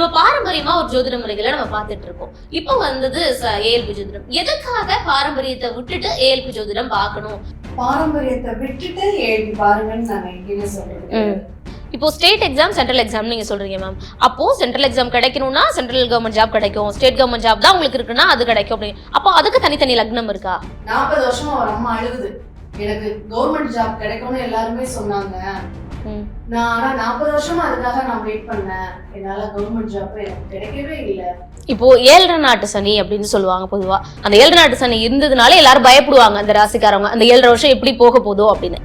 நம்ம பாரம்பரியமா ஒரு ஜோதிட முறைகளை நம்ம பார்த்துட்டு இருக்கோம். இப்போ வந்தது ஏஎல்பி ஜோதிடம். எதுக்காக பாரம்பரியத்தை விட்டுட்டு ஏஎல்பி ஜோதிடம் பார்க்கணும்? பாரம்பரியத்தை விட்டுட்டு எழுதி பாருங்கன்னு நாங்க எங்கேயுமே சொல்றது இப்போ ஸ்டேட் எக்ஸாம் சென்ட்ரல் எக்ஸாம் நீங்க சொல்றீங்க மேம். அப்போ சென்ட்ரல் எக்ஸாம் கிடைக்கணும்னா சென்ட்ரல் கவர்மெண்ட் ஜாப் கிடைக்கும். ஸ்டேட் கவர்மெண்ட் ஜாப் தான் உங்களுக்கு இருக்குன்னா அது கிடைக்கும் அப்படி அப்போ அதுக்கு தனித்தனி லக்னம் இருக்கா? நாற்பது வருஷமா ஒரு அம்மா அழுகுது. எனக்கு கவர்மெண்ட் ஜாப் கிடைக்கும்னு எல்லாருமே சொன்னாங்க. நான் ஆனா நாற்பது வருஷமா அதுக்காக நான் வெயிட் பண்ணேன். என்னால கவர்மெண்ட் ஜாப் எனக்கு கிடைக்கவே இல்லை. இப்போ ஏழரை நாட்டு சனி அப்படின்னு சொல்லுவாங்க பொதுவா. அந்த ஏழரை நாட்டு சனி இருந்ததுனால எல்லாரும் பயப்படுவாங்க அந்த ராசிக்காரவங்க அந்த ஏழரை வருஷம் எப்படி போக போதோ அப்படின்னு.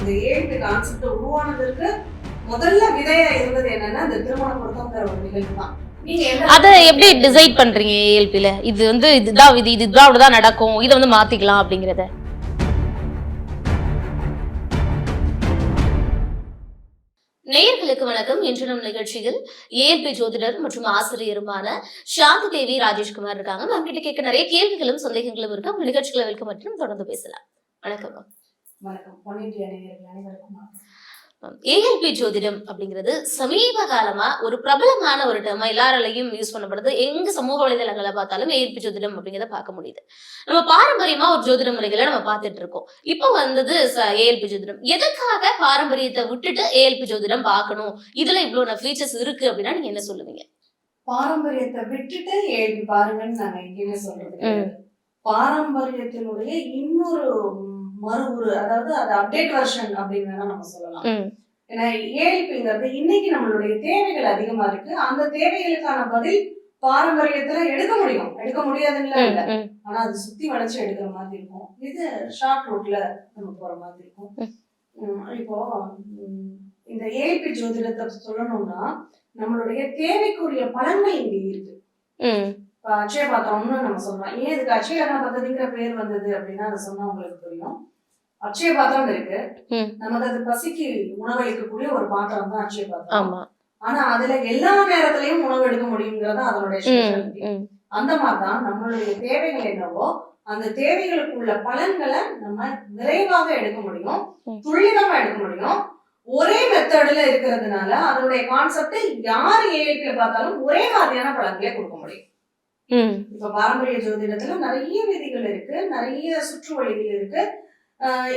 இந்த ஏழு கான்செப்ட் உருவானதற்கு முதல்ல விதையா இருந்தது என்னன்னா இந்த திருமண பொருத்தங்கிற ஒரு நிகழ்வு தான். அதை எப்படி டிசைட் பண்றீங்க ஏஎல்பில இது வந்து இதுதான் விதி இதுதான் நடக்கும். இதை வந்து மாத்திக்கலாம் அப்படிங்கறத. நேயர்களுக்கு வணக்கம். இன்று நம் நிகழ்ச்சியில் ஏஎல்பி ஜோதிடர் மற்றும் ஆசிரியருமான சாந்தி தேவி ராஜேஷ்குமார் இருக்காங்க. மேம் கிட்ட கேட்க நிறைய கேள்விகளும் சந்தேகங்களும் இருக்கு. அவங்க நிகழ்ச்சிகளை வெல்கம் மற்றும் தொடர்ந்து பேசலாம். வணக்கம் வணக்கம். ஏஎல்பி ஜோதிடம் அப்படிங்கிறது சமீப காலமா ஒரு பிரபலமான ஒரு டேர்மா எல்லாராலையும் யூஸ் பண்ணப்படுது. எங்க சமூக வலைதளங்களை பார்த்தாலும் ஏஎல்பி ஜோதிடம் அப்படிங்கிறத பார்க்க முடியுது. நம்ம பாரம்பரியமா ஒரு ஜோதிட முறைகளை நம்ம பார்த்துட்டு இருக்கோம். இப்போ வந்தது ஏஎல்பி ஜோதிடம். எதுக்காக பாரம்பரியத்தை விட்டுட்டு ஏஎல்பி ஜோதிடம் பார்க்கணும்? இதுல இவ்வளவு ஃபீச்சர்ஸ் இருக்கு அப்படின்னா நீங்க என்ன சொல்லுவீங்க? பாரம்பரியத்தை விட்டுட்டு எழுதி பாருங்கன்னு நாங்க எங்கேயுமே சொல்றது. பாரம்பரியத்தினுடைய இன்னொரு மறு உரு அதாவது அது அப்டேட் வெர்ஷன் அப்படின்னு வேணா நம்ம சொல்லலாம். ஏன்னா ஏழிப்புங்கிறது இன்னைக்கு நம்மளுடைய தேவைகள் அதிகமா இருக்கு. அந்த தேவைகளுக்கான பதில் பாரம்பரியத்துல எடுக்க முடியும். எடுக்க முடியாதுன்னு இல்ல. ஆனா அது சுத்தி வளைச்சு எடுக்கிற மாதிரி இருக்கும். இது ஷார்ட் ரூட்ல நம்ம போற மாதிரி இருக்கும். இப்போ இந்த ஏபி ஜோதிடத்தை சொல்லணும்னா நம்மளுடைய தேவைக்குரிய பலன்கள் இங்க இருக்கு. அட்சய பாத்திரம்னு நம்ம சொல்றோம் ஏன் இதுக்கு அட்சய லக்ன பദ്ധதிங்கிற பேர் வந்தது அப்படின்னா அதை சொன்னா உங்களுக்கு புரியும் அட்சய பாத்திரம் இருக்கு. நமக்கு அது பசிக்கு உணவளிக்கக்கூடிய ஒரு பாத்திரம் தான் அட்சய பாத்திரம் ஆமா. ஆனா அதுல எல்லா நேரத்திலயும் உணவு எடுக்க முடியுங்கிறது அதனுடைய அந்த மாதிரிதான் நம்மளுடைய தேவைகள் என்னவோ அந்த தேவைகளுக்கு உள்ள பலன்களை நம்ம விரைவாக எடுக்க முடியும். துல்லியமா எடுக்க முடியும். ஒரே மெத்தட்ல இருக்கிறதுனால அதனுடைய கான்செப்ட் யார் ஏழுக்கு பார்த்தாலும் ஒரே மாதிரியான பலன்களை கொடுக்க முடியும். இப்ப பாரம்பரிய ஜோதிடத்துல நிறைய விதிகள் இருக்கு நிறைய சுற்று வழிகள் இருக்கு.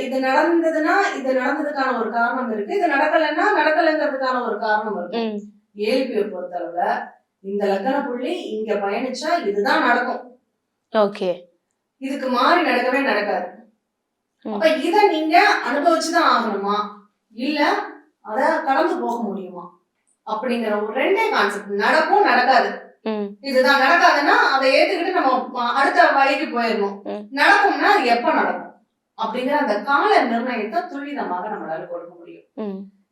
இது நடந்ததுன்னா இது நடந்ததுக்கான ஒரு காரணம் இருக்கு. இது நடக்கலைன்னா நடக்கலைங்கிறதுக்கான ஒரு காரணம் இருக்கு. ம். ஏழ்பியை பொறுத்தளவுல இந்த லக்கண புள்ளி இங்க பயணிச்சா இதுதான் நடக்கும். ஓகே. இதுக்கு மாறி நடக்கவே நடக்காது. அப்ப இத நீங்க அனுபவிச்சுதான் ஆகணுமா? இல்ல அத கடந்து போக முடியுமா? அப்படிங்கிற ஒரு ரெண்டே கான்செப்ட் நடக்கும் நடக்காது. இதுதான் நடக்காதுன்னா அதை ஏத்துக்கிட்டு நம்ம அடுத்த வழிக்கு போயிடணும். நடக்கும்னா அது எப்ப நடக்கும்? அப்படிங்கிற அந்த கால நிர்ணயத்தை துல்லிதமாக நம்மளால கொடுக்க முடியும்.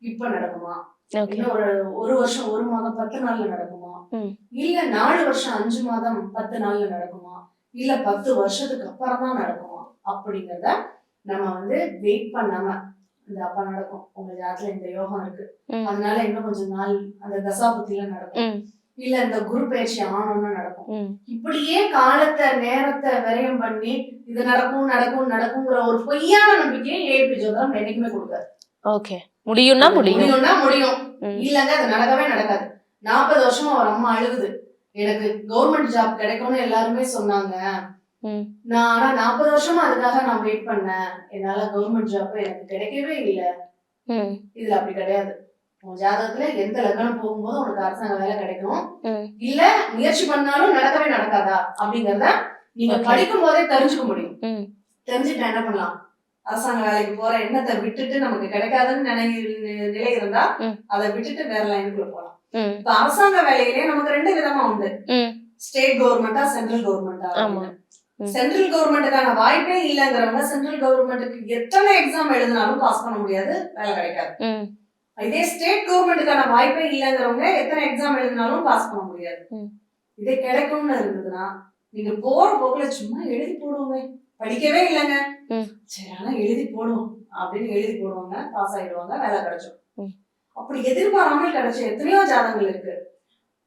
இப்ப நடக்குமா? ஒரு ஒரு வருஷம் ஒரு மாதம் பத்து நாள்ல நடக்குமா. இல்ல நாலு வருஷம் அஞ்சு மாதம் பத்து நாள்ல நடக்குமா? இல்ல பத்து வருஷத்துக்கு அப்புறம் தான் நடக்குமா? அப்படிங்கறத நம்ம வந்து வெயிட் பண்ணாம இந்த அப்பா நடக்கும். உங்க ஜாதத்துல இந்த யோகம் இருக்கு. அதனால இன்னும் கொஞ்சம் நாள் அந்த தசாபுத்தில நடக்கும். இல்ல இந்த குரு பயிற்சி ஆனோம்னு நடக்கும். இப்படியே காலத்தை நேரத்தை விரயம் பண்ணி இது நடக்கும் நடக்கும் நடக்குங்கிற ஒரு பொய்யான நம்பிக்கையை ஏபி ஜோதிடம் என்னைக்குமே கொடுக்காது. ஓகே. முடியும்னா முடியும். முடியும்னா முடியும். இல்லங்க அது நடக்கவே நடக்காது. நாற்பது வருஷமா ஒரு அம்மா அழுகுது. எனக்கு கவர்மெண்ட் ஜாப் கிடைக்கும்னு எல்லாருமே சொன்னாங்க. நான் ஆனா நாற்பது வருஷமா அதுக்காக நான் வெயிட் பண்ணேன். என்னால கவர்மெண்ட் ஜாப் எனக்கு கிடைக்கவே இல்லை. இதுல அப்படி கிடையாது. உன் ஜாதகத்துல எந்த லக்னம் போகும்போது உனக்கு அரசாங்க வேலை கிடைக்கும். இல்ல முயற்சி பண்ணாலும் நடக்கவே நடக்காதா? அப்படிங்கறத நீங்க. படிக்கும் போதே தெரிஞ்சுக்க முடியும். தெரிஞ்சுட்டா என்ன பண்ணலாம்? அரசாங்க வேலைக்கு போற எண்ணத்தை விட்டுட்டு நமக்கு கிடைக்காதுன்னு நினை நிலை இருந்தா. அதை விட்டுட்டு வேற லைனுக்குள்ள போகலாம் ம், இப்ப அரசாங்க வேலையிலே நமக்கு ரெண்டு விதமா உண்டு. ஸ்டேட் கவர்மெண்டா சென்ட்ரல் கவர்மெண்டா. சென்ட்ரல் கவர்மெண்ட்டுக்கான வாய்ப்பே இல்லைங்கிறவங்க சென்ட்ரல் கவர்மெண்ட்டுக்கு எத்தனை எக்ஸாம் எழுதினாலும் பாஸ் பண்ண முடியாது வேலை கிடைக்காது. இதே ஸ்டேட் கவர்மெண்ட்டுக்கான வாய்ப்பே இல்லைங்கிறவங்க எத்தனை எக்ஸாம் எழுதினாலும் பாஸ் பண்ண முடியாது. இதே கிடைக்கும்னு இருந்ததுன்னா நீங்க போற போக்குல சும்மா எழுதி போடுவோமே. படிக்கவே இல்லைங்க. சரி ஆனா எழுதி போடுவோம் அப்படின்னு எழுதி போடுவாங்க பாஸ் ஆயிடுவாங்க வேலை கிடைச்சிடும் ம். அப்படி எதிர்பாராமல் கிடைச்ச எத்தனையோ ஜாதகங்கள் இருக்கு.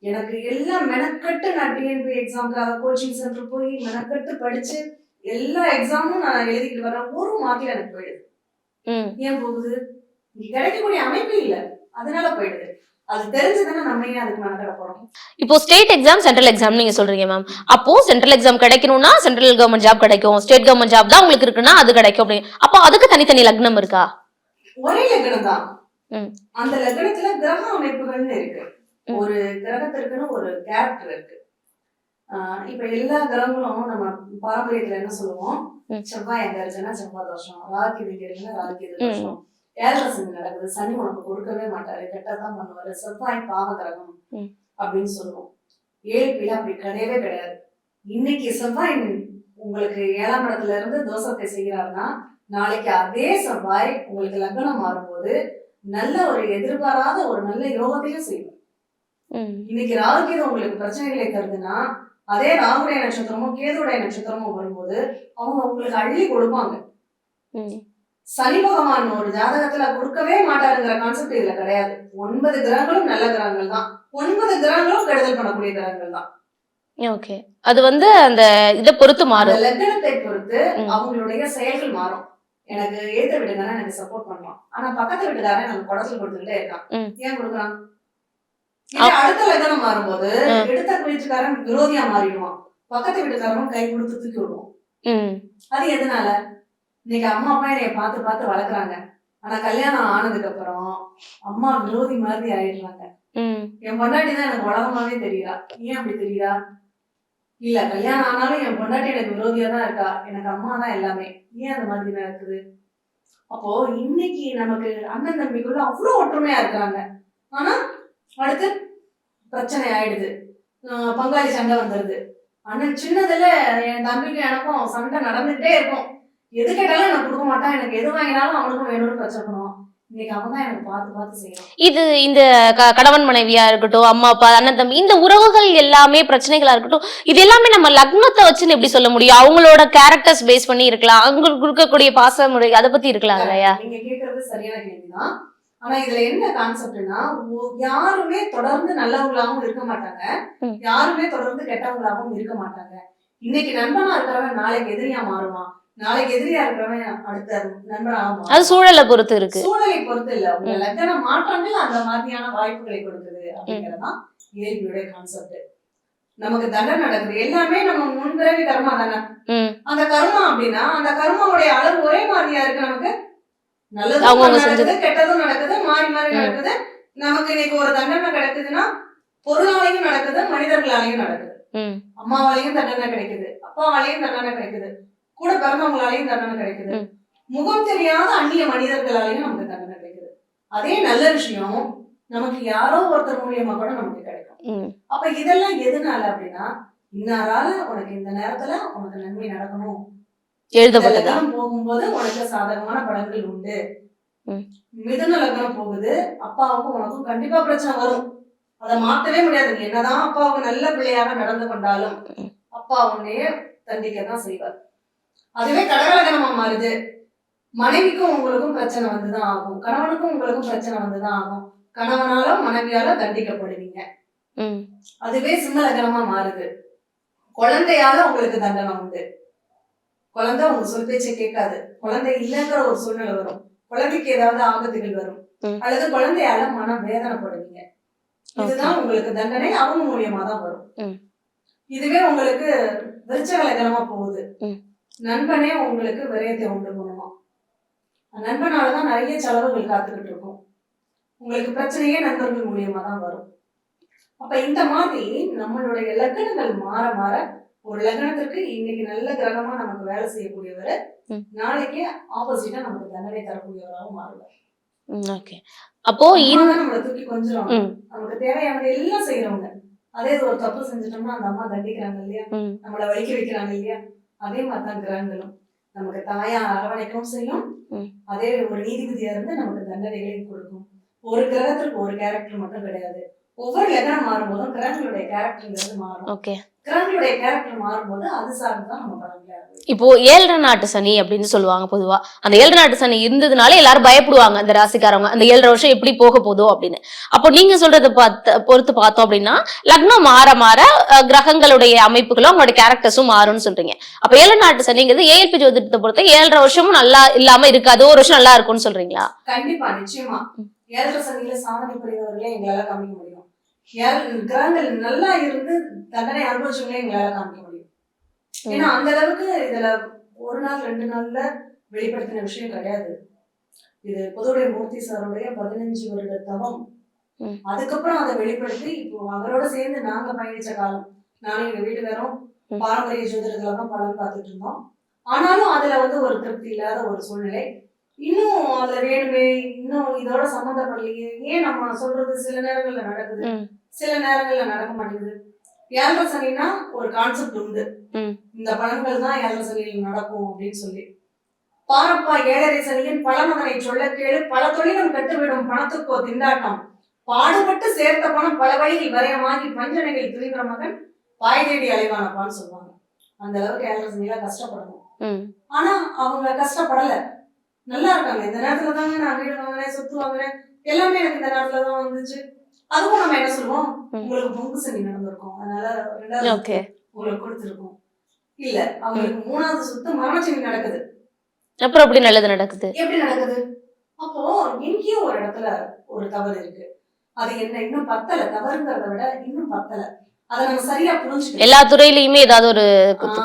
எனக்கு எல்லாம் மெனக்கட்டு நான் டிஎன்பி எக்ஸாம்க்காக கோச்சிங் சென்டர் போய் மெனக்கட்டு படிச்சு எல்லா எக்ஸாமும் நான் எழுதிட்டு வரேன் ஒரு மார்க்ல எனக்கு போயிடுது. ஏன் போகுது? கிடைக்கக்கூடிய அமைப்பு இல்ல. அதனால போயிடுது. இப்போ ஸ்டேட் எக்ஸாம் சென்ட்ரல் எக்ஸாம் நீங்க சொல்றீங்க மேம் அப்போ சென்ட்ரல் எக்ஸாம் கிடைக்கணும்னா சென்ட்ரல் கவர்மெண்ட் ஜாப் கிடைக்கும். ஸ்டேட் கவர்மெண்ட் ஜாப் தான் உங்களுக்கு இருக்குன்னா அது கிடைக்கும் அப்படி அப்போ அதுக்கு தனித்தனி லக்னம் இருக்கா? ஒரே லக்னம் தான். அந்த லக்னத்துல கிரக அமைப்புகள்னு இருக்கு. ஒரு கிரகத்திற்குன்னு ஒரு கேரக்டர் இருக்கு. இப்ப எல்லா கிரகங்களும் நம்ம பாரம்பரியத்துல என்ன சொல்லுவோம். செவ்வாய் எங்க இருக்குன்னா செவ்வாய் தோஷம். ராகு எங்க இருக்குன்னா ராகு தோஷம். ஏழரை சனி நடக்குது. சனி உனக்கு கொடுக்கவே மாட்டாரு. கெட்டதான் பண்ணுவாரு. செவ்வாய் பாவ கிரகம் ம். அப்படின்னு சொல்லுவோம். ஏழ்பில அப்படி கிடையவே கிடையாது. இன்னைக்கு செவ்வாய் உங்களுக்கு ஏழாம் இடத்துல இருந்து தோஷத்தை செய்கிறாருன்னா நாளைக்கு அதே செவ்வாய் உங்களுக்கு லக்னம் மாறும்போது நல்ல ஒரு எதிர்பாராத ஒரு நல்ல யோகத்தையும் செய்யும். இன்னைக்கு ராகுகேது உங்களுக்கு பிரச்சனைகளை தருதுன்னா அதே ராகுடைய நட்சத்திரமும் கேதுடைய நட்சத்திரமும் வரும்போது அவங்க உங்களுக்கு அள்ளி கொடுப்பாங்க. சனி பகவான் ஒரு ஜாதகத்துல கொடுக்கவே மாட்டாருங்கிற கான்செப்ட் இதுல கிடையாது. ஒன்பது கிரகங்களும் நல்ல கிரகங்கள் தான். ஒன்பது கிரகங்களும் கெடுதல் பண்ணக்கூடிய கிரகங்கள் தான். ஓகே அது வந்து அந்த இதை பொறுத்து மாறும். லக்னத்தை பொறுத்து. அவங்களுடைய செயல்கள் மாறும். எனக்கு ஏத்த வீட்டுக்காரன் எனக்கு சப்போர்ட் பண்றான் ஆனா பக்கத்து வீட்டுக்காரன் எனக்கு குடச்சல் கொடுத்துக்கிட்டே இருக்கான். ஏன் கொடுக்குறான்? அடுத்த லக்னம் மாறும்போது. எடுத்த வீட்டுக்காரன் விரோதியா மாறிடுவான். பக்கத்து வீட்டுக்காரனும் கை கொடுத்து தூக்கி விடுவான். ம். அது எதனால? இன்னைக்கு அம்மா அப்பா என்னைய பார்த்து பார்த்து வளர்க்குறாங்க. ஆனா கல்யாணம் ஆனதுக்கு அப்புறம் அம்மா விரோதி மாதிரி ஆயிடுறாங்க. என் பொண்டாட்டி தான் எனக்கு உலகமாவே தெரியுறா. ஏன் அப்படி தெரியுறா? இல்ல கல்யாணம் ஆனாலும் என் பொண்டாட்டி எனக்கு விரோதியா தான் இருக்கா? எனக்கு அம்மா தான் எல்லாமே. ஏன் அந்த மாதிரி நடக்குது அப்போ இன்னைக்கு நமக்கு அண்ணன் தம்பிக்குள்ள அவ்வளவு ஒற்றுமையா இருக்கிறாங்க. ஆனா அடுத்து பிரச்சனை ஆயிடுது. பங்காளி சண்டை வந்துருது. அண்ணன் சின்னதுல என் தம்பிக்கும் எனக்கும் சண்டை நடந்துகிட்டே இருக்கும். எது கேட்டாலும் எனக்கு கொடுக்க மாட்டான். எனக்கு எது வாங்கினாலும் அவனுக்கும் வேணும்னு பிரச்சனை பண்ணுவான் இன்னைக்கு அவன் தான் எனக்கு பார்த்து பார்த்து செய்யறான். இது இந்த க- கணவன் மனைவியா இருக்கட்டும் அம்மா அப்பா அண்ணன் தம்பி இந்த உறவுகள் எல்லாமே பிரச்சனைகளா இருக்கட்டும் இது எல்லாமே நம்ம லக்னத்தை வச்சுன்னு எப்படி சொல்ல முடியும்? அவங்களோட கேரக்டர்ஸ் பேஸ் பண்ணி இருக்கலாம். அவங்களுக்கு இருக்கக்கூடிய பாச முறை அதை பத்தி இருக்கலாம் இல்லையா? நீங்க கேக்குறது சரியான கேள்விதான். ஆனா இதுல என்ன கான்செப்ட்னா யாருமே தொடர்ந்து நல்லவங்களாவும் இருக்க மாட்டாங்க. ம். யாருமே தொடர்ந்து கெட்டவங்களாவும் இருக்க மாட்டாங்க. இன்னைக்கு நண்பனா இருக்கிறவன் நாளைக்கு எதிரியா மாறுவான். நாளைக்கு எதிரியா இருக்கிறவன் அடுத்த நண்பனா அது மாறுவான் சூழலை பொறுத்து இருக்கு. சூழலை பொறுத்து இல்ல. உங்க. லக்கண மாற்றங்கள் அந்த மாதிரியான வாய்ப்புகளை கொடுக்குது அப்படிங்கறதுதான் இயல்பியுடைய கான்செப்ட் நமக்கு தண்டனை நடக்குது. எல்லாமே நம்ம முன்பிறவி கர்மா தானே. அந்த கர்மா அப்படின்னா அந்த கர்மாவுடைய அளவு ஒரே மாதிரியா இருக்கு நமக்கு? நல்லதும் நடக்குது கெட்டதும் நடக்குது மாறி மாறி. நடக்குது. நமக்கு இன்னைக்கு ஒரு தண்டனை கிடைக்குதுன்னா பொருளாலையும் நடக்குது மனிதர்களாலையும் நடக்குது. அம்மாவாலையும் தண்டனை கிடைக்குது அப்பாவாலையும் தண்டனை கிடைக்குது. கூட பிறந்தவங்களாலையும் தண்டனை கிடைக்குது. முகம் தெரியாத அந்நிய மனிதர்களாலையும் நமக்கு தண்டனை கிடைக்குது. அதே நல்ல விஷயம் நமக்கு யாரோ ஒருத்தர் மூலியமா கூட நமக்கு கிடைக்கும். அப்ப இதெல்லாம் எதனால அப்படின்னா இன்னாரால உனக்கு இந்த நேரத்துல உனக்கு நன்மை நடக்கணும். எழுதப்பட்டதா? லக்னம் போகும்போது உனக்கு சாதகமான பலன்கள் உண்டு. மிதுன லக்னம் போகுது அப்பாவுக்கும் உனக்கும் கண்டிப்பா பிரச்சனை வரும். அதை மாத்தவே முடியாது. என்னதான் அப்பாவுக்கு நல்ல பிள்ளையாக நடந்து கொண்டாலும். அப்பா உன்னையே தண்டிக்க தான் செய்வார். அதுவே கடகலகனமா மாறுது. மனைவிக்கும் உங்களுக்கும் பிரச்சனை வந்துதான் ஆகும். கணவனுக்கும் உங்களுக்கும் பிரச்சனை வந்துதான் ஆகும். கணவனால மனைவியால தண்டிக்கப்படுவீங்க. அதுவே சிம்ம லக்னமா மாறுது. குழந்தையால உங்களுக்கு தண்டனை உண்டு. குழந்தை உங்க சொல் பேச்சை கேட்காது. குழந்தை இல்லைங்கிற ஒரு சூழ்நிலை வரும். குழந்தைக்கு ஏதாவது ஆபத்துகள் வரும். அல்லது குழந்தையால மன வேதனைப்படுவீங்க. இதுதான் உங்களுக்கு தண்டனை. அவங்க மூலியமா தான் வரும். இதுவே உங்களுக்கு விருச்சக லக்னமா போகுது. நண்பனே உங்களுக்கு விரயத்தை உண்டு பண்ணுமா? நண்பனாலதான் நிறைய செலவுகள் காத்துக்கிட்டு இருக்கும். உங்களுக்கு பிரச்சனையே நண்பர்கள் மூலியமா தான் வரும். அப்ப இந்த மாதிரி நம்மளுடைய லக்னங்கள் மாற மாற ஒரு லக்னத்திற்கு இன்னைக்கு நல்ல கிரகமா நமக்கு வேலை செய்யக்கூடியவர். நாளைக்கு ஆப்போசிட்டா நமக்கு தண்டனை தரக்கூடியவராகவும் மாறுவார். ஓகே. அப்போ தான் நம்மளை தூக்கி கொஞ்சம். நமக்கு தேவையானது எல்லாம் செய்யறவங்க அதே இது ஒரு தப்பு செஞ்சுட்டோம்னா அந்த அம்மா தண்டிக்கிறாங்க இல்லையா? நம்மளை வலிக்க வைக்கிறாங்க இல்லையா? அதே மாதிரி தான் கிரகங்களும். நமக்கு தாயா அரவணைக்கவும் செய்யும். அதே ஒரு நீதிபதியா இருந்து நமக்கு தண்டனைகளையும் கொடுக்கும். ஒரு கிரகத்திற்கு ஒரு கேரக்டர் மட்டும் கிடையாது. ஒவ்வொரு லக்னம் மாறும்போதும் கிரகங்களுடைய கேரக்டர்ங்கிறது மாறும். ஓகே கிரகங்களுடைய கேரக்டர் மாறும்போது அது நம்ம. இப்போ ஏழரை நாட்டு சனி அப்படின்னு சொல்லுவாங்க பொதுவா. அந்த ஏழரை நாட்டு சனி இருந்ததுனால எல்லாரும் பயப்படுவாங்க அந்த ராசிக்காரவங்க அந்த ஏழரை வருஷம் எப்படி போக போதோ அப்படின்னு. அப்போ நீங்க சொல்றத பார்த்து பொறுத்து பார்த்தோம் அப்படின்னா லக்னம் மாற மாற கிரகங்களுடைய அமைப்புகளும் அவங்களோட கேரக்டர்ஸும் மாறும்னு சொல்றீங்க. அப்ப ஏழரை நாட்டு சனிங்கிறது ஏஎல்பி ஜோதிடத்தை பொறுத்த ஏழரை வருஷமும் நல்லா இல்லாம இருக்காது ஒரு வருஷம் நல்லா இருக்கும்னு சொல்றீங்களா? கண்டிப்பா நிச்சயமா. ஏழரை சனியில சாதனை புரிந்தவர்களே எங்களால காமிக்க முடியும். ஏழு கிரகங்கள் நல்லா இருந்து தண்டனை அனுபவிச்சவங்களே எங்களால காமிக்க முடியும். ஏன்னா அந்த அளவுக்கு இதுல ஒரு நாள் ரெண்டு நாள்ல வெளிப்படுத்தின விஷயம் கிடையாது. இது புதுவுடைய மூர்த்தி சாருடைய பதினஞ்சு வருட தவம். அதுக்கப்புறம் அதை வெளிப்படுத்தி இப்போ அவரோட சேர்ந்து நாங்க பயணிச்ச காலம். நானும் எங்க வீட்டுக்காரும் ம். பாரம்பரிய ஜோதிடத்துல தான் பலன் பார்த்துட்டு இருந்தோம். ஆனாலும் அதுல வந்து ஒரு திருப்தி இல்லாத ஒரு சூழ்நிலை. இன்னும் அதுல வேணுமே இன்னும் இதோட சம்மந்தப்படலையே. ஏன் நம்ம சொல்றது சில நேரங்கள்ல நடக்குது. சில நேரங்கள்ல நடக்க மாட்டேங்குது. ஏழரை சனினா ஒரு கான்செப்ட் உண்டு. இந்த பலன்கள் தான் ஏழரை சனியில் நடக்கும் அப்படின்னு சொல்லி. பாரப்பா ஏழரை சனியின் பலமதனை சொல்ல கேளு. பல தொழிலும் கட்டுவிடும் பணத்துக்கோ திண்டாட்டம். பாடுபட்டு சேர்த்த பணம் பல வழியில் வரையமாகி பஞ்சனைகள் துணிகிற மகன் பாய் தேடி அலைவானப்பான்னு சொல்லுவாங்க. அந்த அளவுக்கு ஏழரை சனியில கஷ்டப்படணும். ஆனா அவங்க கஷ்டப்படல. நல்லா இருக்காங்க இந்த நேரத்துல தாங்க நான் வீடு வாங்கினேன் சொத்து வாங்கினேன் எல்லாமே எனக்கு இந்த நேரத்துல தான் வந்துச்சு. அதுவும் நம்ம என்ன சொல்லுவோம். உங்களுக்கு பொங்கு சனி நடந்திருக்கும். அதனால ரெண்டாவது ஓகே. உங்களுக்கு கொடுத்துருக்கோம். இல்ல அவங்களுக்கு மூணாவது சுத்து மரணச்சனி நடக்குது. அப்புறம் அப்படி நல்லது நடக்குது? எப்படி நடக்குது? அப்போ எங்கேயோ ஒரு இடத்துல ஒரு தவறு இருக்கு. அது என்ன இன்னும் பத்தல. தவறுங்கிறத விட இன்னும் பத்தல. அதை நம்ம சரியா புரிஞ்சுக்கணும். எல்லா துறையிலயுமே ஏதாவது ஒரு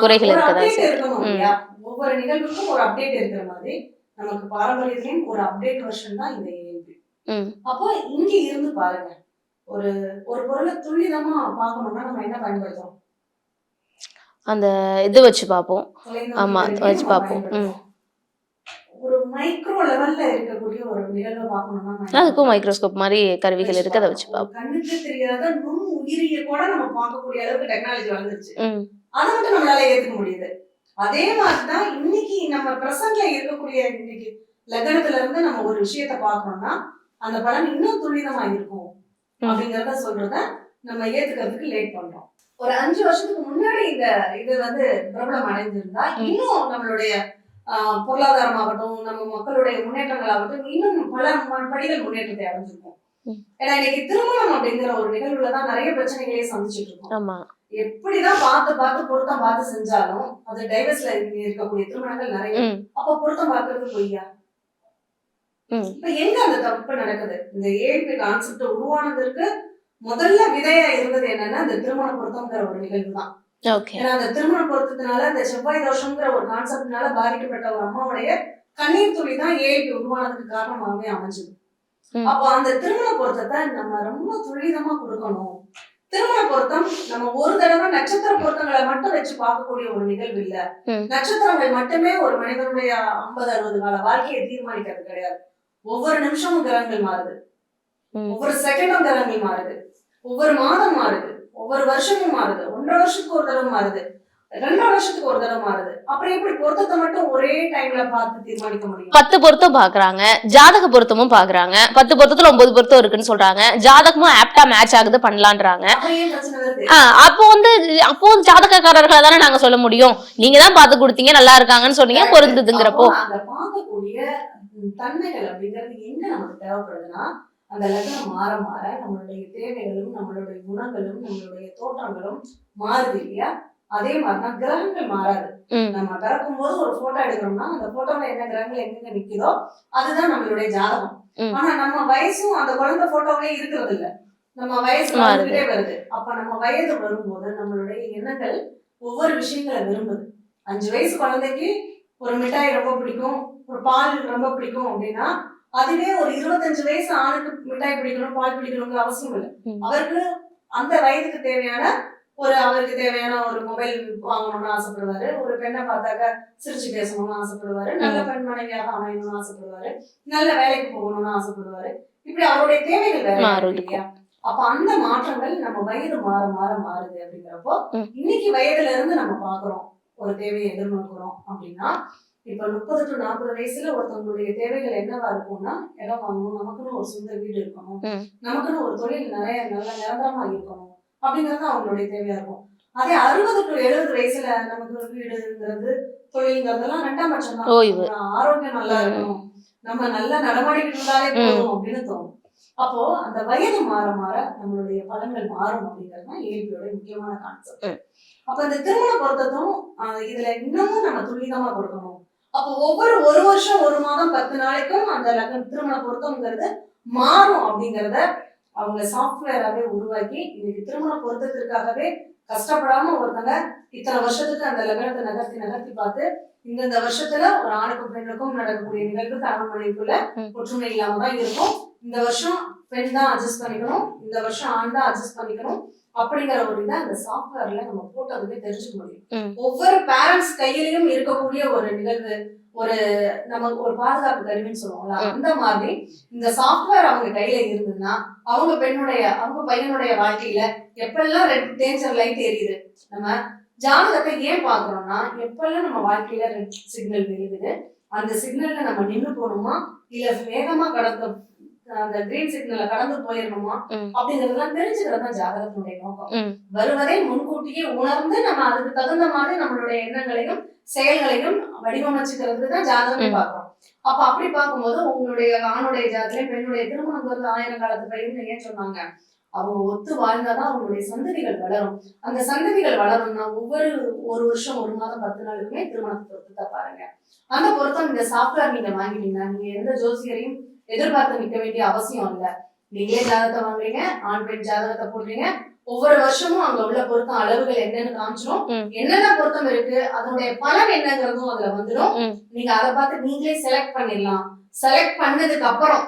குறைகள் இருக்கதா ஒவ்வொரு நிகழ்வுக்கும் ஒரு அப்டேட் இருக்கிற மாதிரி நமக்கு பாரம்பரியத்திலையும் ஒரு அப்டேட் வெர்ஷன் தான் இந்த ஏஎல்பி. அப்போ இங்க இருந்து பாருங்க. ஒரு ஒரு பொருளை துல்லிதமா பார்க்கணும்னா நம்ம என்ன பயன்படுத்துறோம் அந்த இது வச்சு பார்ப்போம். ஆமா, வச்சு பார்ப்போம். ஒரு மைக்ரோ லெவல்ல இருக்கக்கூடிய ஒரு நிகழ்வை பார்க்கணும்னா அதுக்கும் மைக்ரோஸ்கோப் மாதிரி கருவிகள் இருக்கு அதை வச்சு பார்ப்போம். கண்ணுக்கு தெரியாத நுண் உயிரிய கூட நம்ம பார்க்கக்கூடிய அளவுக்கு டெக்னாலஜி வளர்ந்துருச்சு. ம். அதை மட்டும் நம்மளால ஏத்துக்க முடியுது. அதே மாதிரிதான் இன்னைக்கு நம்ம பிரசன்ட்ல இருக்கக்கூடிய இன்னைக்கு லக்னத்துல இருந்து நம்ம ஒரு விஷயத்த பார்க்கணும்னா அந்த பலன் இன்னும் துல்லிதமா இருக்கும். அப்படிங்கறத சொல்றத நம்ம ஏத்துக்கிறதுக்கு லேட் பண்றோம் ஒரு அஞ்சு வருஷத்துக்கு முன்னாடி இந்த இது வந்து பிரபலம் அடைஞ்சிருந்தா. இன்னும் நம்மளுடைய பொருளாதாரமாகட்டும் நம்ம மக்களுடைய முன்னேற்றங்கள் ஆகட்டும் இன்னும் பல படிகள் முன்னேற்றத்தை அடைஞ்சிருக்கும். ஏன்னா இன்னைக்கு திருமணம் அப்படிங்கிற ஒரு நிகழ்வுல தான் நிறைய பிரச்சனைகளே சந்திச்சுட்டு இருக்கோம் எப்படிதான் பார்த்து பார்த்து பொருத்தம் பார்த்து செஞ்சாலும் அது டைவர்ஸ்ல இருக்கக்கூடிய திருமணங்கள் நிறைய. அப்ப பொருத்தம் பார்க்கறது பொய்யா? இப்ப எங்க அந்த தப்பு நடக்குது? இந்த ஏபி கான்செப்ட் உருவானதற்கு முதல்ல விதையா இருந்தது என்னன்னா இந்த திருமண பொருத்தம்ங்கிற ஒரு நிகழ்வு தான். ஏன்னா அந்த திருமண பொருத்தத்தினால இந்த செவ்வாய் தோஷம்ங்கிற ஒரு கான்செப்ட்னால பாதிக்கப்பட்ட ஒரு அம்மாவுடைய கண்ணீர் துளி தான் ஏபி உருவானதுக்கு காரணமாகவே அமைஞ்சது. அப்போ அந்த திருமண பொருத்தத்தை நம்ம ரொம்ப துரிதமா கொடுக்கணும். திருமண பொருத்தம் நம்ம ஒரு தடவை நட்சத்திர பொருத்தங்களை மட்டும் வச்சு பார்க்கக்கூடிய ஒரு நிகழ்வு இல்ல. நட்சத்திரங்கள் மட்டுமே ஒரு மனிதனுடைய ஐம்பது அறுபது கால வாழ்க்கையை தீர்மானிக்கிறது கிடையாது. ஒவ்வொரு நிமிஷமும் கிரகங்கள் மாறுது. ஒவ்வொரு செகண்டும் கிரகங்கள் மாறுது. ஒவ்வொரு மாதம் மாறுது. ஒவ்வொரு வருஷமும் மாறுது. ஒன்றரை வருஷத்துக்கு ஒரு தடவை மாறுது. ரெண்டரை வருஷத்துக்கு ஒரு தடவை மாறுது. அப்புறம் எப்படி பொருத்தத்தை மட்டும் ஒரே டைம்ல பார்த்து தீர்மானிக்க முடியும்? பத்து பொருத்தம் பாக்குறாங்க. ஜாதக பொருத்தமும் பாக்குறாங்க. பத்து பொருத்தத்துல ஒன்பது பொருத்தம் இருக்குன்னு சொல்றாங்க. ஜாதகமும் ஆப்டா மேட்ச் ஆகுது பண்ணலான்றாங்க. அப்ப வந்து அப்போ ஜாதகக்காரர்களை தானே நாங்க சொல்ல முடியும். நீங்க தான் பார்த்து கொடுத்தீங்க நல்லா இருக்காங்கன்னு சொன்னீங்க பொருந்ததுங்கிறப்போ. அந்த பார்க்கக்கூடிய தன்மைகள் அப்படிங்கிறது எங்க நமக்கு தேவைப்படுதுன்னா அந்த லக்னம் மாற மாற நம்மளுடைய தேவைகளும் நம்மளுடைய குணங்களும் நம்மளுடைய தோற்றங்களும் மாறுது இல்லையா? அதே மாதிரிதான் கிரகங்கள் மாறாது. நம்ம பிறக்கும் போது ஒரு போட்டோ எடுக்கிறோம்னா அந்த போட்டோல என்ன கிரகங்கள் எங்கெங்க நிக்குதோ அதுதான் நம்மளுடைய ஜாதகம். ஆனா நம்ம வயசும் அந்த குழந்தை போட்டோவே இருக்கிறது இல்ல நம்ம வயசு. வந்துகிட்டே வருது அப்ப நம்ம வயது வரும்போது நம்மளுடைய எண்ணங்கள் ஒவ்வொரு விஷயங்களை விரும்புது அஞ்சு வயசு குழந்தைக்கு ஒரு மிட்டாய் ரொம்ப பிடிக்கும் ஒரு பால் ரொம்ப பிடிக்கும் அப்படின்னா அதுவே ஒரு இருபத்தஞ்சு வயசு ஆணுக்கு மிட்டாய் பிடிக்கணும் பால் பிடிக்கணுங்கிற அவசியம் இல்லை. அவருக்கு அந்த வயதுக்கு தேவையான ஒரு அவருக்கு தேவையான ஒரு மொபைல் வாங்கணும்னு ஆசைப்படுவாரு. ஒரு பெண்ணை பார்த்தாக்க சிரிச்சு பேசணும்னு ஆசைப்படுவாரு. நல்ல பெண் மனைவியாக அமையணும்னு ஆசைப்படுவாரு. நல்ல வேலைக்கு போகணும்னு ஆசைப்படுவாரு. இப்படி அவருடைய தேவைகள் வேற இல்லையா? அப்ப அந்த மாற்றங்கள் நம்ம வயது மாற மாற மாறுது அப்படிங்கிறப்போ. இன்னைக்கு வயதுல இருந்து நம்ம பாக்குறோம் ஒரு தேவையை எதிர்நோக்குறோம் அப்படின்னா இப்ப முப்பது டு நாற்பது வயசுல ஒருத்தவங்களுடைய தேவைகள் என்னவா இருக்கும்னா இடம் வாங்கணும் நமக்குன்னு ஒரு சொந்த வீடு இருக்கணும். நமக்குன்னு ஒரு தொழில் நிறைய நல்ல நிரந்தரமா இருக்கணும். அப்படிங்கறது அவங்களுடைய தேவையா இருக்கும். அதே அறுபது டு எழுபது வயசுல நமக்கு வீடுங்கிறது தொழில்ங்கிறதெல்லாம் ரெண்டாம் பட்சம் தான். ஆரோக்கியம் நல்லா இருக்கணும். நம்ம நல்லா நடமாடிக்கிட்டு இருந்தாலே போதும் அப்படின்னு தோணும். அப்போ அந்த வயது மாற மாற நம்மளுடைய பலன்கள் மாறும் அப்படிங்கிறது தான் ஏபியோட முக்கியமான கான்செப்ட். அப்ப இந்த திருமண பொருத்தத்தும் இதுல இன்னமும் நம்ம துல்லியமா கொடுக்கணும் அப்போ ஒவ்வொரு ஒரு வருஷம் ஒரு மாதம் பத்து நாளைக்கும் அந்த லக்ன திருமண பொருத்தம்ங்கிறது மாறும் அப்படிங்கிறத அவங்க சாஃப்ட்வேராகவே உருவாக்கி இன்னைக்கு திருமண பொருத்தத்திற்காகவே கஷ்டப்படாம ஒருத்தங்க இத்தனை வருஷத்துக்கு அந்த லக்னத்தை நகர்த்தி நகர்த்தி பார்த்து இந்தந்த வருஷத்துல ஒரு ஆணுக்கும் பெண்ணுக்கும் நடக்கக்கூடிய நிகழ்வு கணவன் மனைவிக்குள்ள. ஒற்றுமை இல்லாம தான் இருக்கும். இந்த வருஷம் பெண் தான் அட்ஜஸ்ட் பண்ணிக்கணும். இந்த வருஷம் ஆண் தான் அட்ஜஸ்ட் பண்ணிக்கணும். அப்படிங்கிற ஒரு இதை அந்த சாஃப்ட்வேர்ல நம்ம போட்டதுமே தெரிஞ்சுக்க முடியும். ஒவ்வொரு பேரண்ட்ஸ் கையிலையும் இருக்கக்கூடிய ஒரு நிகழ்வு. ஒரு நமக்கு ஒரு பாதுகாப்பு கருவின்னு சொல்லுவாங்கல்ல ம். அந்த மாதிரி இந்த சாஃப்ட்வேர் அவங்க கையில இருந்ததுன்னா அவங்க பெண்ணுடைய அவங்க பையனுடைய வாழ்க்கையில எப்பெல்லாம் ரெட் டேஞ்சர் லைட் எரியுது நம்ம ஜாதகத்தை ஏன் பாக்குறோம்னா எப்பெல்லாம் நம்ம வாழ்க்கையில ரெட் சிக்னல் விழுகுது அந்த சிக்னல்ல நம்ம நின்னு போகணுமா இல்ல வேகமா கடந்து அந்த கிரீன் சிக்னல்ல கடந்து போயிடணுமா. அப்படிங்கறதெல்லாம் தெரிஞ்சுக்கிறது தான் ஜாதகத்தினுடைய நோக்கம். வருவதை முன்கூட்டியே உணர்ந்து நம்ம அதுக்கு தகுந்த மாதிரி நம்மளுடைய எண்ணங்களையும் செயல்களையும் வடிவமைச்சுக்கிறது தான் ஜாதகமே ம். பார்க்கிறோம் அப்ப அப்படி பார்க்கும்போது உங்களுடைய ஆணுடைய ஜாதகம் பெண்ணுடைய திருமணம் வந்து ஆயிரம் காலத்து பயிர்னு ஏன் சொன்னாங்க? அவங்க ஒத்து வாழ்ந்தாதான் அவங்களுடைய சந்ததிகள் வளரும். அந்த சந்ததிகள் வளரும்னா ஒவ்வொரு ஒரு வருஷம் ஒரு மாதம் பத்து நாளுக்குமே திருமணத்தை பொறுத்து தான் பாருங்க. அந்த பொருத்தம் இந்த சாஃப்ட்வேர் நீங்க வாங்கிட்டீங்கன்னா நீங்க எந்த ஜோசியரையும் எதிர்பார்த்து நிக்க வேண்டிய அவசியம் இல்ல. நீங்களே ஜாதகத்தை வாங்குறீங்க ஆண் பெண் ஜாதகத்தை போடுறீங்க ஒவ்வொரு வருஷமும் அங்க உள்ள பொருத்தம் அளவுகள் என்னன்னு காமிச்சிடும் ம். என்னென்ன பொருத்தம் இருக்கு அதனுடைய பலன் என்னங்கிறதும் அதுல வந்துடும். நீங்க அதை பார்த்து நீங்களே செலக்ட் பண்ணிடலாம் செலக்ட் பண்ணதுக்கு அப்புறம்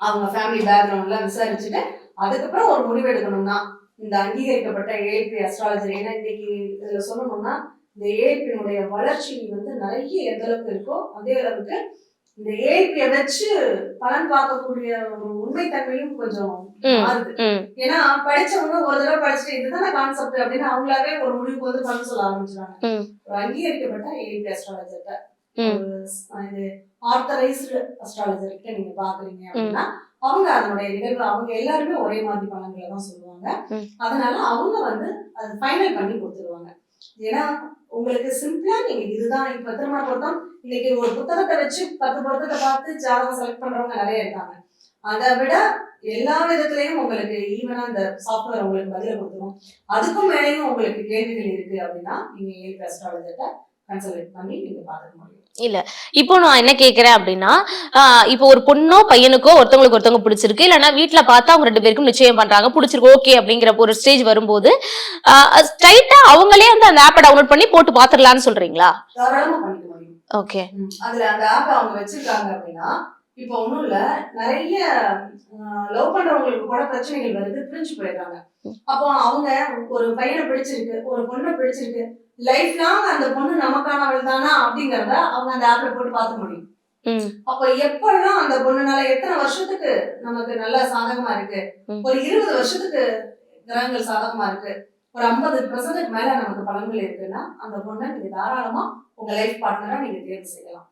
அவங்க ஃபேமிலி பேக்ரவுண்ட்லாம் விசாரிச்சுட்டு அதுக்கப்புறம் ஒரு முடிவு எடுக்கணும்னா இந்த அங்கீகரிக்கப்பட்ட ஏபி அஸ்ட்ராலஜர் ஏன்னா இன்னைக்கு இதுல சொல்லணும்னா இந்த ஏபியினுடைய வளர்ச்சி வந்து நிறைய எந்த அளவுக்கு இருக்கோ அதே அளவுக்கு இந்த ஏபியை வச்சு பலன் பார்க்கக்கூடிய ஒரு உண்மைத்தன்மையும் கொஞ்சம். மாறுது. ஏன்னா படிச்சவங்க ஒரு தடவை படிச்சுட்டு இதுதானே கான்செப்ட் அப்படின்னு அவங்களாவே ஒரு முடிவுக்கு வந்து பலன் சொல்ல ஆரம்பிச்சுறாங்க ம். ஒரு அங்கீகரிக்கப்பட்ட ஏபி அஸ்ட்ராலஜர்கிட்ட ஆர்த்தரைஸ்டு அஸ்ட்ராலஜர் கிட்ட நீங்க பாக்குறீங்க அப்படின்னா அவங்க அதனுடைய நிகழ்வு அவங்க எல்லாருமே ஒரே மாதிரி பலன்களை தான் சொல்லுவாங்க. அதனால அவங்க வந்து அது ஃபைனல் பண்ணி கொடுத்துருவாங்க. ஏன்னா உங்களுக்கு சிம்பிளா நீங்க இதுதான் இப்ப திருமண பொருத்தம் இன்னைக்கு ஒரு புத்தகத்தை வச்சு பத்து பொருத்தத்தை பார்த்து ஜாதகம் செலக்ட் பண்றவங்க நிறைய இருக்காங்க. அதை விட எல்லா விதத்துலயும் உங்களுக்கு ஈவனா இந்த சாஃப்ட்வேர் உங்களுக்கு பதில கொடுத்துரும். அதுக்கும் மேலேயும் உங்களுக்கு கேள்விகள் இருக்கு அப்படின்னா நீங்க ஏழு அஸ்ட்ராலஜர்கிட்ட கன்சல்ட் பண்ணி நீங்க பாத்துக்க முடியும். இப்போ நான் என்ன கேக்குறேன் அப்படின்னா இப்போ ஒரு பொண்ணோ பையனுக்கோ ஒருத்தவங்களுக்கு ஒருத்தவங்க பிடிச்சிருக்கு இல்லைன்னா வீட்ல பார்த்தா அவங்க ரெண்டு பேருக்கும் நிச்சயம் பண்றாங்க பிடிச்சிருக்கு ஓகே அப்படிங்கிற ஒரு ஸ்டேஜ் வரும்போது ஸ்ட்ரைட்டா அவங்களே வந்து அந்த ஆப்பை டவுன்லோட் பண்ணி போட்டு பாத்துடலாம்னு சொல்றீங்களா? ஓகே. அதுல அந்த ஆப் அவங்க வச்சிருக்காங்க அப்படின்னா இப்போ ஒண்ணும் இல்ல நிறைய லவ் பண்றவங்களுக்கு கூட பிரச்சனைகள் வருது பிரிஞ்சு போயிடுறாங்க. அப்போ அவங்க ஒரு பையனை பிடிச்சிருக்கு ஒரு பொண்ணை பிடிச்சிருக்கு லைஃப் லாங் அந்த பொண்ணு நமக்கானவள் தானா அப்படிங்கறத அவங்க அந்த ஆப்ல போட்டு பார்க்க முடியும். அப்ப எப்பெல்லாம் அந்த பொண்ணுனால எத்தனை வருஷத்துக்கு நமக்கு நல்ல சாதகமா இருக்கு. ஒரு இருபது வருஷத்துக்கு கிரகங்கள் சாதகமா இருக்கு. ஒரு ஐம்பது பெர்சன்டேஜ் மேல நமக்கு பலன்கள் இருக்குன்னா அந்த பொண்ணை நீங்க தாராளமா உங்க லைஃப் பார்ட்னரா நீங்க தேர்வு செய்யலாம்.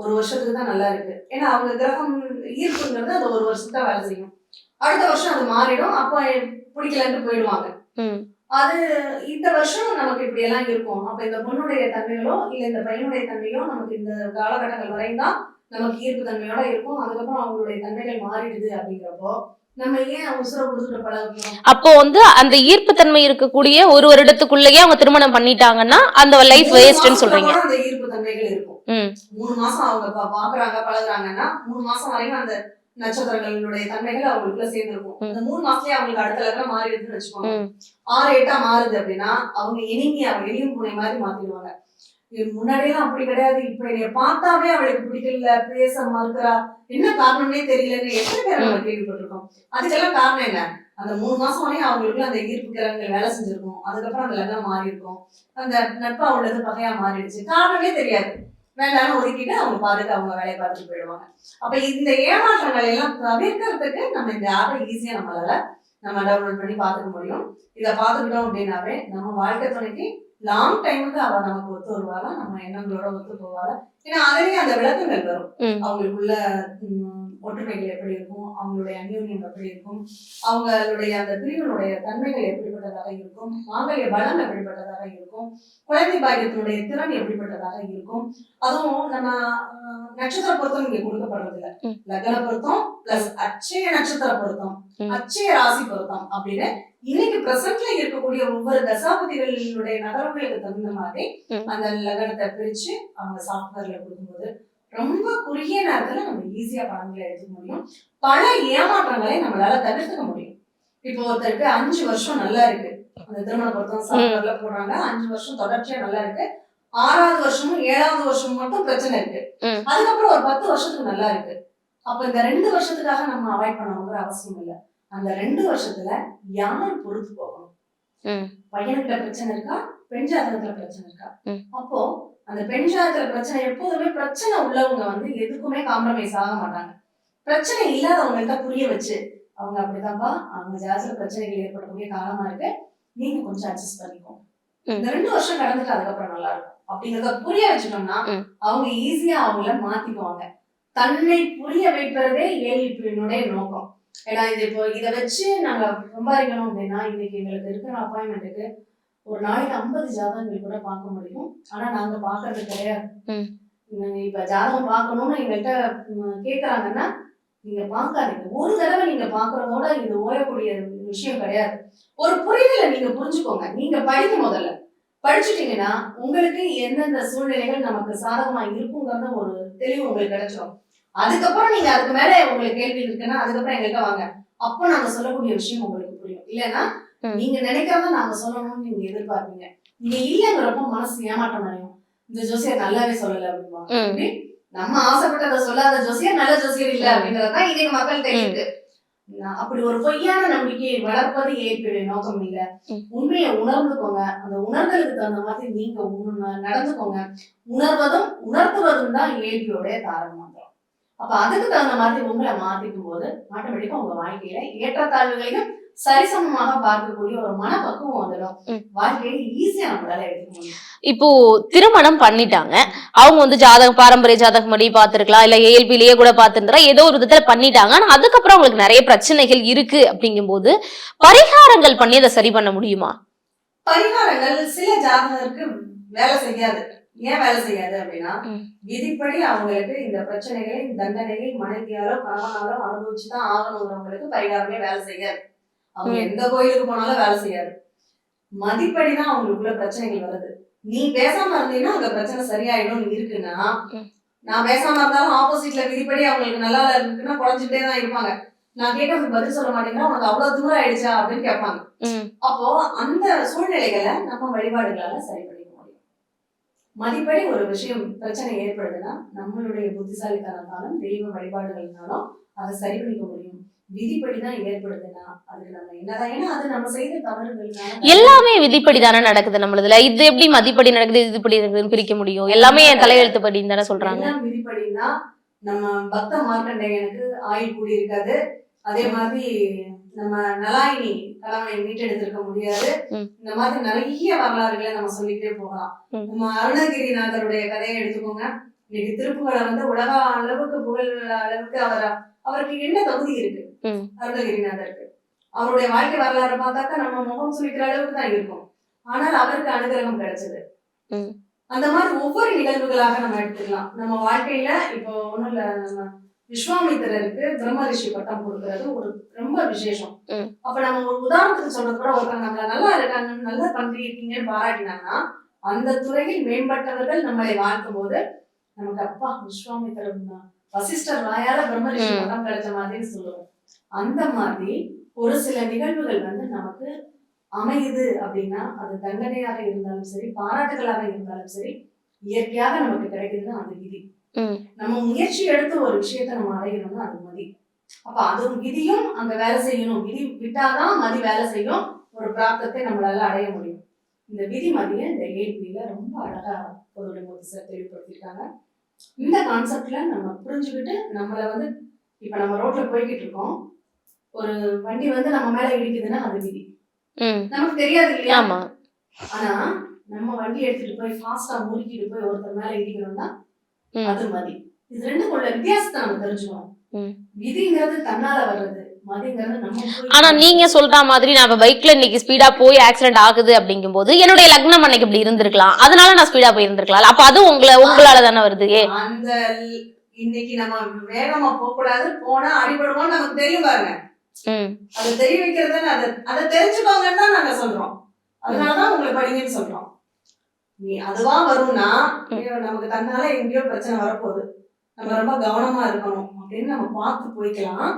ஒரு வருஷத்துக்கு தான் நல்லா இருக்கு. ஏன்னா அவங்க கிரகம் ஈர்ப்புங்கிறது அந்த ஒரு வருஷத்துக்கு தான் வேலை செய்யும். அடுத்த வருஷம் அது மாறிடும். அப்போ பிடிக்கலன்ட்டு போயிடுவாங்க. அது இந்த வருஷம் நமக்கு இப்படி எல்லாம் இருக்கும். அப்ப இந்த பொண்ணுடைய தன்மைகளோ இல்ல இந்த பையனுடைய தன்மையோ நமக்கு இந்த காலகட்டங்கள் வரையும் தான் நமக்கு ஈர்ப்பு தன்மையோட இருக்கும். அதுக்கப்புறம் அவங்களுடைய தன்மைகள் மாறிடுது அப்படிங்கிறப்போ அப்போ வந்து அந்த ஈர்ப்பு தன்மை இருக்கக்கூடிய ஒரு வருடத்துக்குள்ளேயே அவங்க திருமணம் பண்ணிட்டாங்கன்னா அந்த லைஃப் வேஸ்ட்னு சொல்றீங்க. கூட அந்த ஈர்ப்பு தன்மைகள் இருக்கும். ம். மூணு மாசம் அவங்க பா- பாக்குறாங்க பழகுறாங்கன்னா மூணு மாசம் வரையும் அந்த நட்சத்திரங்களுடைய தன்மைகள் அவங்களுக்குள்ள சேர்ந்திருக்கும். அந்த மூணு மாசத்துலயே அவங்களுக்கு அடுத்த லெவலில் மாறிடுதுன்னு வச்சுக்கோங்க. ம். ஆறு எட்டா மாறுது அப்படின்னா அவங்க இனிமையா எளியும் பூனை மாதிரி மாத்திடுவாங்க. முன்னாடியெல்லாம் அப்படி கிடையாது. இப்ப என்னைய பார்த்தாவே அவளுக்கு பிடிக்கல பேச மறுக்கிறா. என்ன காரணம்னே தெரியலன்னு எத்தனை பேர் நம்ம கேள்விப்பட்டிருக்கோம். அதுக்கெல்லாம் காரணம் என்ன? அந்த மூணு மாசம் வரையும் அவங்களுக்குள்ள அந்த ஈர்ப்பு கிரகங்கள் வேலை செஞ்சிருக்கும். அதுக்கப்புறம் அந்த லக்னம் மாறி இருக்கும் அந்த நட்பா உள்ளது பகையா மாறிடுச்சு. காரணமே தெரியாது. வேண்டாம்னு ஒதுக்கிட்டு அவங்க பாருங்க அவங்க வேலையை பார்த்துட்டு போயிடுவாங்க. அப்ப இந்த ஏமாற்றங்கள் எல்லாம் தவிர்க்கிறதுக்கு நம்ம இந்த ஆப்பை ஈஸியா நம்மளால நம்ம டவுன்லோட் பண்ணி பார்த்துக்க முடியும். இதை பார்த்துக்கிட்டோம் அப்படின்னாவே நம்ம வாழ்க்கை துணைக்கு லாங் டைமுக்கு அவ நமக்கு ஒத்து வருவாளா? நம்ம எண்ணங்களோட ஒத்து போவாளா? ஏன்னா அதுலயே அந்த விளக்கங்கள் வரும். அவங்களுக்குள்ள ஒற்றுமைகள் எப்படி இருக்கும் அவங்களுடைய அந்யோன்யம் எப்படி இருக்கும் அவங்களுடைய அந்த பிரிவினுடைய தன்மைகள் எப்படிப்பட்டதாக இருக்கும் மாங்கல்ய பலம் எப்படிப்பட்டதாக இருக்கும் குழந்தை பாக்கியத்தினுடைய திறன் எப்படிப்பட்டதாக இருக்கும் அதுவும் நம்ம நட்சத்திர பொருத்தம் இங்க கொடுக்கப்படுறதில்ல. லக்ன பொருத்தம் பிளஸ் அச்சய நட்சத்திர பொருத்தம். அச்சய ராசி பொருத்தம் அப்படின்னு இன்னைக்கு பிரசன்ட்ல இருக்கக்கூடிய ஒவ்வொரு தசாபதிகளுடைய நகரங்களுக்கு தகுந்த மாதிரி. அந்த லக்னத்தை பிரிச்சு அவங்க சாஃப்ட்வேர்ல கொடுக்கும்போது ரொம்ப குறுகிய நேரத்துல நம்ம ஈஸியா பணங்களை எடுத்துக்க முடியும். பல ஏமாற்றங்களை நம்மளால தவிர்த்துக்க முடியும். இப்போ ஒருத்தருக்கு அஞ்சு வருஷம் நல்லா இருக்கு. அந்த திருமண பொருத்தம் சாஃப்ட்வேர்ல போடுறாங்க. அஞ்சு வருஷம் தொடர்ச்சியா நல்லா இருக்கு. ஆறாவது வருஷமும் ஏழாவது வருஷமும் மட்டும் பிரச்சனை இருக்கு. அதுக்கப்புறம் ஒரு பத்து வருஷத்துக்கு நல்லா இருக்கு. அப்ப இந்த ரெண்டு வருஷத்துக்காக நம்ம அவாய்ட் பண்ணணுங்கிற அவசியம் இல்லை. அந்த ரெண்டு வருஷத்துல யார் பொறுத்து போகணும். பையனுக்குள்ள பிரச்சனை இருக்கா? பெண் ஜாதகத்துல பிரச்சனை இருக்கா. அப்போ அந்த பெண் ஜாதகத்துல பிரச்சனை எப்போதுமே பிரச்சனை உள்ளவங்க வந்து எதுக்குமே காம்ப்ரமைஸ் ஆக மாட்டாங்க. பிரச்சனை இல்லாதவங்கள்ட்ட புரிய வச்சு அவங்க அப்படிதான்ப்பா அவங்க ஜாதகத்துல பிரச்சனைகள் ஏற்படக்கூடிய காலமா இருக்கு நீங்க கொஞ்சம் அட்ஜஸ்ட் பண்ணிக்கோங்க. ம். இந்த ரெண்டு வருஷம் கடந்துட்டு அதுக்கப்புறம் நல்லா இருக்கும். அப்படிங்கறத புரிய வச்சுட்டோம்னா. அவங்க ஈஸியா அவங்கள மாத்திக்குவாங்க. தன்னை புரிய வைப்பதே ஏழிப்பினுடைய நோக்கம். ஏன்னா இது இப்போ இதை வச்சு நாங்க சம்பாதிக்கணும் அப்படின்னா இன்னைக்கு எங்களுக்கு இருக்கிற அப்பாயின்மெண்ட்டுக்கு ஒரு நாளைக்கு ஐம்பது ஜாதகங்கள் கூட பார்க்க முடியும். ஆனா நாங்க பாக்குறது கிடையாது. இப்ப ஜாதகம் பார்க்கணும்னு எங்கள்கிட்ட கேக்குறாங்கன்னா நீங்க பார்க்காதீங்க. ஒரு தடவை நீங்க பாக்குறதோட இது ஓயக்கூடிய விஷயம் கிடையாது. ஒரு புரிதலை நீங்க புரிஞ்சுக்கோங்க. நீங்க படிக்க முதல்ல. படிச்சுட்டீங்கன்னா உங்களுக்கு எந்தெந்த சூழ்நிலைகள் நமக்கு சாதகமா இருக்குங்கிறத ஒரு தெளிவு உங்களுக்கு கிடைச்சிடும் அதுக்கப்புறம் நீங்க அதுக்கு மேல உங்களுக்கு கேள்வி இருக்குன்னா அதுக்கப்புறம் எங்கள்கிட்ட வாங்க. அப்போ நாங்க சொல்லக்கூடிய விஷயம் உங்களுக்கு புரியும். இல்லைன்னா. நீங்க நினைக்கிறத நாங்க சொல்லணும்னு நீங்க எதிர்பார்ப்பீங்க. நீங்க இல்லைங்கிறப்போ மனசு ஏமாற்றம் அடையும். இந்த ஜோசியர் நல்லாவே சொல்லல அப்படிம்பாங்க. நம்ம ஆசைப்பட்டதை சொல்லாத ஜோசியர் நல்ல ஜோசியர் இல்ல அப்படிங்கறதுதான் இன்னைக்கு மக்கள் தெரியுது. அப்படி ஒரு பொய்யான நம்பிக்கையை வளர்ப்பது ஏற்புடைய நோக்கம் இல்ல. உண்மையை உணர்ந்துக்கோங்க. அந்த உணர்தலுக்கு தகுந்த மாதிரி நீங்க நடந்துக்கோங்க. உணர்வதும் உணர்த்துவதும் தான் ஏற்பியோடைய தாரக மந்திரம். அப்ப அதுக்கு தகுந்த மாதிரி உங்களை மாத்திக்கும் போது ஆட்டோமேட்டிக்கா உங்க வாழ்க்கையில ஏற்றத்தாழ்வுகளையும் சரிசமமாக பார்க்கக்கூடிய ஒரு மனப்பக்குவம் வந்துடும். வாழ்க்கையை ஈஸியா நம்மளால எடுக்க முடியும். இப்போ திருமணம் பண்ணிட்டாங்க. அவங்க வந்து ஜாதகம் பாரம்பரிய ஜாதகம் படி பார்த்திருக்கலாம். இல்ல ஏஎல்பிலேயே கூட பார்த்திருந்தா ஏதோ ஒரு விதத்துல பண்ணிட்டாங்க. ஆனா அதுக்கப்புறம் அவங்களுக்கு நிறைய பிரச்சனைகள் இருக்கு அப்படிங்கும்போது பரிகாரங்கள் பண்ணி அதை சரி பண்ண முடியுமா? பரிகாரங்கள் சில ஜாதகருக்கு வேலை செய்யாது. ஏன் வேலை செய்யாது அப்படின்னா. விதிப்படி அவங்களுக்கு இந்த பிரச்சனைகளை தண்டனையை மனைவியாலோ கணவனாலோ அனுபவிச்சுதான் ஆகணுங்கிறவங்களுக்கு பரிகாரமே வேலை செய்யாது. அவங்க. எந்த கோயிலுக்கு போனாலும் வேலை செய்யாது மதிப்படிதான் அவங்களுக்குள்ள பிரச்சனைகள் வருது நீ பேசாம இருந்தீங்கன்னா அந்த பிரச்சனை சரியாயிடும் இருக்குன்னா. நான் பேசாம இருந்தாலும் ஆப்போசிட்ல விதிப்படி அவங்களுக்கு நல்லா இருக்குன்னா குறைஞ்சிட்டே தான் இருப்பாங்க நான் கேட்கறதுக்கு பதில் சொல்ல மாட்டேங்கிறேன் உனக்கு அவ்வளவு தூரம் ஆயிடுச்சா அப்படின்னு கேட்பாங்க. அப்போ அந்த சூழ்நிலைகளை நம்ம வழிபாடுகளால சரி பண்ணிக்க முடியும் மதிப்படி ஒரு விஷயம் பிரச்சனை ஏற்படுதுன்னா நம்மளுடைய புத்திசாலித்தனத்தாலும் தெய்வ வழிபாடுகள்னாலும் அதை சரி பண்ணிக்க முடியும் விதிப்படி தான் ஏற்படுதுன்னா அதுக்கு நம்ம என்னதான் ஏன்னா அது நம்ம செய்த தவறுகள்னால எல்லாமே விதிப்படி தானே நடக்குது நம்மளதுல. இது எப்படி மதிப்படி நடக்குது இது இப்படி நடக்குதுன்னு பிரிக்க முடியும். எல்லாமே என் தலையெழுத்துப்படி தானே சொல்றாங்க. நம்ம பக்த மார்க்கண்டையனுக்கு ஆயுள் கூடி இருக்காது அதே மாதிரி நம்ம நலாயினி கணவனை மீட்டெடுத்திருக்க முடியாது. இந்த மாதிரி நிறைய வரலாறுகளை நம்ம சொல்லிக்கிட்டே போகலாம். நம்ம அருணகிரிநாதருடைய கதையை எடுத்துக்கோங்க. இன்னைக்கு திருப்புகழை வந்து உலக அளவுக்கு புகழ் அளவுக்கு அவர் அவருக்கு என்ன தகுதி இருக்கு? ம். அருணகிரிநாதருக்கு அவருடைய வாழ்க்கை வரலாறு பார்த்தாக்கா நம்ம முகம் சுளிக்கிற அளவுக்கு தான் இருக்கும் ஆனால் அவருக்கு அனுகிரகம் கிடைச்சது. அந்த மாதிரி ஒவ்வொரு நிகழ்வுகளாக நம்ம எடுத்துக்கலாம் நம்ம வாழ்க்கையில இப்போ ஒண்ணும் இல்ல நம்ம விஸ்வாமித்திரருக்கு பிரம்ம ரிஷி பட்டம் கொடுக்கறது ஒரு ரொம்ப விசேஷம். அப்ப நம்ம ஒரு உதாரணத்துக்கு சொல்றது கூட ஒருத்தங்க நம்மள நல்லா இருக்காங்க நல்லா பண்றீங்கன்னு பாராட்டினாங்கன்னா அந்த துறையில் மேம்பட்டவர்கள் நம்மளை வாழ்த்தும் போது நமக்கு அப்பா விஸ்வாமித்திரம் தான். வசிஷ்டர் வாயால பிரம்ம ரிஷி ம். பட்டம் கிடைச்ச மாதிரி சொல்லுவோம் அந்த மாதிரி ஒரு சில நிகழ்வுகள் வந்து நமக்கு அமையுது அப்படின்னா அது தண்டனையாக இருந்தாலும் சரி பாராட்டுகளாக இருந்தாலும் சரி இயற்கையாக நமக்கு கிடைக்குதுன்னா அது விதி. நம்ம முயற்சி எடுத்து ஒரு விஷயத்தை நம்ம அடையணும்னா அது மதி. அப்ப அதுவும் விதியும் அங்க வேலை செய்யணும். விதி விட்டாதான் மதி வேலை செய்யும். ஒரு பிராப்தத்தை நம்மளால அடைய முடியும். இந்த விதி மதியை இந்த ஏபியில ரொம்ப அழகா மூர்த்தி சார் தெளிவுபடுத்தியிருக்காங்க. இந்த கான்செப்ட்ல நம்ம புரிஞ்சுக்கிட்டு நம்மள வந்து இப்ப நம்ம ரோட்ல போய்கிட்டு இருக்கோம் ஒரு வண்டி வந்து நம்ம மேல இடிக்குதுன்னா அது விதி ம். நமக்கு தெரியாது இல்லையா? ஆமா. ஆனா நம்ம வண்டி எடுத்துட்டு போய் ஃபாஸ்டா முறுக்கிட்டு போய் ஒருத்தர் மேல இடிக்கணும்னா ம். அது மதி. இது ரெண்டுக்குள்ள வித்தியாசத்தை நம்ம தெரிஞ்சுக்கணும். விதிங்கிறது தன்னால வர்றது ஆனா நீங்க சொல்ற மாதிரி நான் இப்ப பைக்ல இன்னைக்கு ஸ்பீடா போய் ஆக்சிடென்ட் ஆகுது அப்படிங்கும்போது என்னுடைய லக்னம் அன்னைக்கு இப்படி இருந்திருக்கலாம். அதனால நான் ஸ்பீடா போய் இருந்திருக்கலாம் அப்ப அது உங்களை உங்களால தானே வருது? அந்த இன்னைக்கு நம்ம வேகமா போக கூடாது. போனா அடிபடுவோம் நமக்கு தெரியும் பாருங்க. அதை தெரிய வைக்கிறது அதை அதை தெரிஞ்சுக்கோங்கன்னு தான் நாங்க சொல்றோம். அதனாலதான் உங்களை படிங்கன்னு சொல்றோம். நீ அதுவா வரும்னா நமக்கு தன்னால எங்கேயோ பிரச்சனை வரப்போகுது. நம்ம ரொம்ப கவனமா இருக்கணும் அப்படின்னு நம்ம பார்த்து போய்க்கலாம்.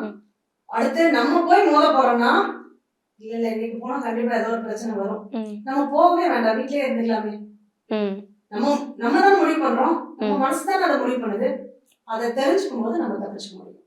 அடுத்து நம்ம போய் மோத போறோம்னா இல்ல இல்ல இன்னைக்கு போனா கண்டிப்பா ஏதோ ஒரு பிரச்சனை வரும். நம்ம போகவே வேண்டாம். வீட்லயே இருந்துக்கலாமே. நம்ம நம்ம தான் முடிவு பண்றோம். நம்ம ம். மனசு தான் அதை முடிவு பண்ணுது. அதை தெரிஞ்சுக்கும் போது நம்ம தப்பிச்சுக்க முடியும்.